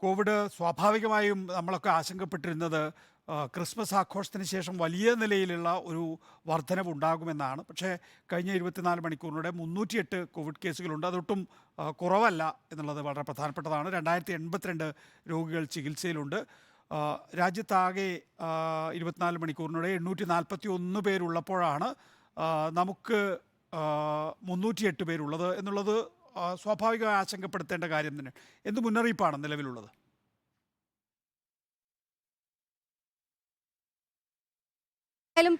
Covid സ്വാഭാവികമായും നമ്മളൊക്കെ ആശങ്കപ്പെട്ടിരുന്നത് Christmas ആഘോഷത്തിന് ശേഷം വലിയ നിലയിലുള്ള ഒരു വർധനവ് ഉണ്ടാകുമെന്നാണ് പക്ഷേ കഴിഞ്ഞ ഇരുപത്തിനാല് മുന്നൂറ്റി മുന്നൂറ്റിയെട്ട് കോവിഡ് കേസുകളുണ്ട്. അതൊട്ടും കുറവല്ല എന്നുള്ളത് വളരെ പ്രധാനപ്പെട്ടതാണ്. രണ്ടായിരത്തി എൺപത്തിരണ്ട് രോഗികൾ ചികിത്സയിലുണ്ട്. രാജ്യത്താകെ ഇരുപത്തിനാല് മണിക്കൂറിനിടെ എണ്ണൂറ്റി നാൽപ്പത്തി ഒന്ന് പേരുള്ളപ്പോഴാണ് നമുക്ക് മുന്നൂറ്റിയെട്ട് പേരുള്ളത് എന്നുള്ളത് സ്വാഭാവികമായി ആശങ്കപ്പെടുത്തേണ്ട കാര്യം തന്നെ എന്ത് മുന്നറിയിപ്പാണ് നിലവിലുള്ളത്?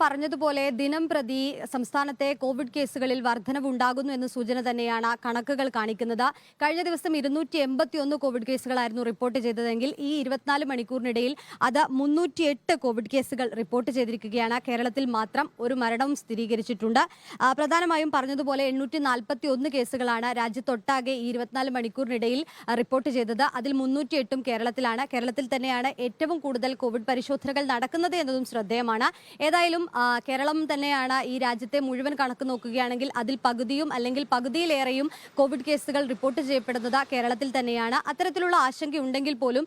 പറഞ്ഞതുപോലെ ദിനം പ്രതി സംസ്ഥാനത്തെ കോവിഡ് കേസുകളിൽ വർധനവുണ്ടാകുന്നു എന്ന സൂചന തന്നെയാണ് കണക്കുകൾ കാണിക്കുന്നത്. കഴിഞ്ഞ ദിവസം ഇരുന്നൂറ്റി എൺപത്തി ഒന്ന് കോവിഡ് കേസുകളായിരുന്നു റിപ്പോർട്ട് ചെയ്തതെങ്കിൽ ഈ ഇരുപത്തിനാല് മണിക്കൂറിനിടയിൽ അത് മുന്നൂറ്റിയെട്ട് കോവിഡ് കേസുകൾ റിപ്പോർട്ട് ചെയ്തിരിക്കുകയാണ്. കേരളത്തിൽ മാത്രം ഒരു മരണവും സ്ഥിരീകരിച്ചിട്ടുണ്ട്. പ്രധാനമായും പറഞ്ഞതുപോലെ എണ്ണൂറ്റി നാൽപ്പത്തി ഒന്ന് കേസുകളാണ് രാജ്യത്തൊട്ടാകെ ഈ ഇരുപത്തിനാല് മണിക്കൂറിനിടയിൽ റിപ്പോർട്ട് ചെയ്തത്. അതിൽ മുന്നൂറ്റിയെട്ടും കേരളത്തിലാണ്. കേരളത്തിൽ തന്നെയാണ് ഏറ്റവും കൂടുതൽ കോവിഡ് പരിശോധനകൾ നടക്കുന്നത് എന്നതും ശ്രദ്ധേയമാണ്. ഏതായാലും ആ, കേരളം തന്നെയാണ് ഈ രാജ്യത്തെ മുഴുവൻ കണക്ക് നോക്കുകയാണെങ്കിൽ അതിൽ പകുതിയും അല്ലെങ്കിൽ പകുതിയിലേറെയും കോവിഡ് കേസുകൾ റിപ്പോർട്ട് ചെയ്യപ്പെടുന്നത് കേരളത്തിൽ തന്നെയാണ്. അത്തരത്തിലുള്ള ആശങ്കയുണ്ടെങ്കിൽ പോലും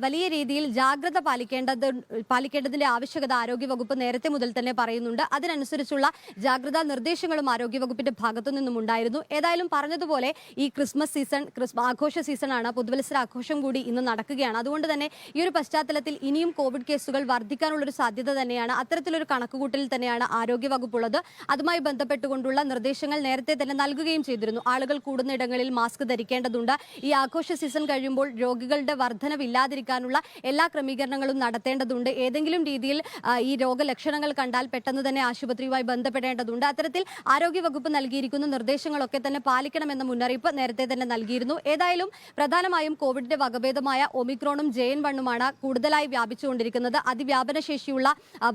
വലിയ രീതിയിൽ ജാഗ്രത പാലിക്കേണ്ടത് പാലിക്കേണ്ടതിന്റെ ആവശ്യകത ആരോഗ്യവകുപ്പ് നേരത്തെ മുതൽ തന്നെ പറയുന്നുണ്ട്. അതിനനുസരിച്ചുള്ള ജാഗ്രതാ നിർദ്ദേശങ്ങളും ആരോഗ്യവകുപ്പിന്റെ ഭാഗത്തു നിന്നും ഉണ്ടായിരുന്നു. ഏതായാലും പറഞ്ഞതുപോലെ ഈ ക്രിസ്മസ് സീസൺ ആഘോഷ സീസണാണ്. പുതുവത്സര ആഘോഷം കൂടി ഇന്ന് നടക്കുകയാണ്. അതുകൊണ്ട് തന്നെ ഈ ഒരു പശ്ചാത്തലത്തിൽ ഇനിയും കോവിഡ് കേസുകൾ വർദ്ധിക്കാനുള്ളൊരു സാധ്യത തന്നെയാണ്. അത്തരത്തിലൊരു കണക്കുകൂട്ടലിൽ തന്നെയാണ് ആരോഗ്യവകുപ്പുള്ളത്. അതുമായി ബന്ധപ്പെട്ടുകൊണ്ടുള്ള നിർദ്ദേശങ്ങൾ നേരത്തെ തന്നെ നൽകുകയും ചെയ്തിരുന്നു. ആളുകൾ കൂടുന്ന ഇടങ്ങളിൽ മാസ്ക് ധരിക്കേണ്ടതുണ്ട്. ഈ ആഘോഷ സീസൺ കഴിയുമ്പോൾ രോഗികളുടെ വർധനവില്ലാതിരിക്കാനുള്ള എല്ലാ ക്രമീകരണങ്ങളും നടത്തേണ്ടതുണ്ട്. ഏതെങ്കിലും രീതിയിൽ ഈ രോഗലക്ഷണങ്ങൾ കണ്ടാൽ പെട്ടെന്ന് തന്നെ ആശുപത്രിയുമായി ബന്ധപ്പെടേണ്ടതുണ്ട്. അത്തരത്തിൽ ആരോഗ്യവകുപ്പ് നൽകിയിരിക്കുന്ന നിർദ്ദേശങ്ങളൊക്കെ തന്നെ പാലിക്കണമെന്ന മുന്നറിയിപ്പ് നേരത്തെ തന്നെ നൽകിയിരുന്നു. ഏതായാലും പ്രധാനമായും കോവിഡിന്റെ വകഭേദമായ ഒമിക്രോണും ജെ എൻ വണ്ണുമാണ് കൂടുതലായി വ്യാപിച്ചുകൊണ്ടിരിക്കുന്നത്. അതിവ്യാപനശേഷിയുള്ള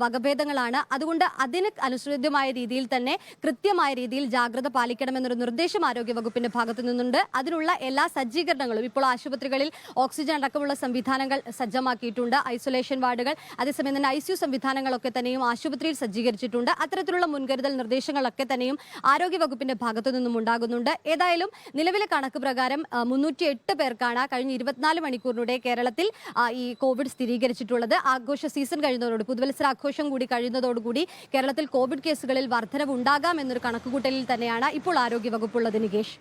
വകഭേദങ്ങളാണ് വകഭേദങ്ങളാണ് അതുകൊണ്ട് അതിന് അനുസൃതമായ രീതിയിൽ തന്നെ കൃത്യമായ രീതിയിൽ ജാഗ്രത പാലിക്കണമെന്നൊരു നിർദ്ദേശം ആരോഗ്യവകുപ്പിന്റെ ഭാഗത്തു നിന്നുണ്ട്. അതിനുള്ള എല്ലാ സജ്ജീകരണങ്ങളും ഇപ്പോൾ ആശുപത്രികളിൽ ഓക്സിജൻ അടക്കമുള്ള സംവിധാനങ്ങൾ സജ്ജമാക്കിയിട്ടുണ്ട്. ഐസൊലേഷൻ വാർഡുകൾ അതേസമയം തന്നെ ഐ സിയു സംവിധാനങ്ങളൊക്കെ തന്നെയും ആശുപത്രിയിൽ സജ്ജീകരിച്ചിട്ടുണ്ട്. അത്തരത്തിലുള്ള മുൻകരുതൽ നിർദ്ദേശങ്ങളൊക്കെ തന്നെയും ആരോഗ്യവകുപ്പിന്റെ ഭാഗത്തു നിന്നും ഉണ്ടാകുന്നുണ്ട്. ഏതായാലും നിലവിലെ കണക്ക് പ്രകാരം മുന്നൂറ്റി എട്ട് പേർക്കാണ് കഴിഞ്ഞ ഇരുപത്തിനാല് മണിക്കൂറിനിടെ കേരളത്തിൽ ഈ കോവിഡ് സ്ഥിരീകരിച്ചിട്ടുള്ളത്. ആഘോഷ സീസൺ കഴിയുന്നതോട് പുതുവത്സര ആഘോഷം കൂടി കഴിയുന്നതോടുകൂടി കേരളത്തിൽ കോവിഡ് കേസുകളിൽ വർധനവ് ഉണ്ടാകാം എന്നൊരു കണക്കുകൂട്ടലിൽ തന്നെയാണ് ഇപ്പോൾ ആരോഗ്യവകുപ്പുള്ളത് നികേഷ്.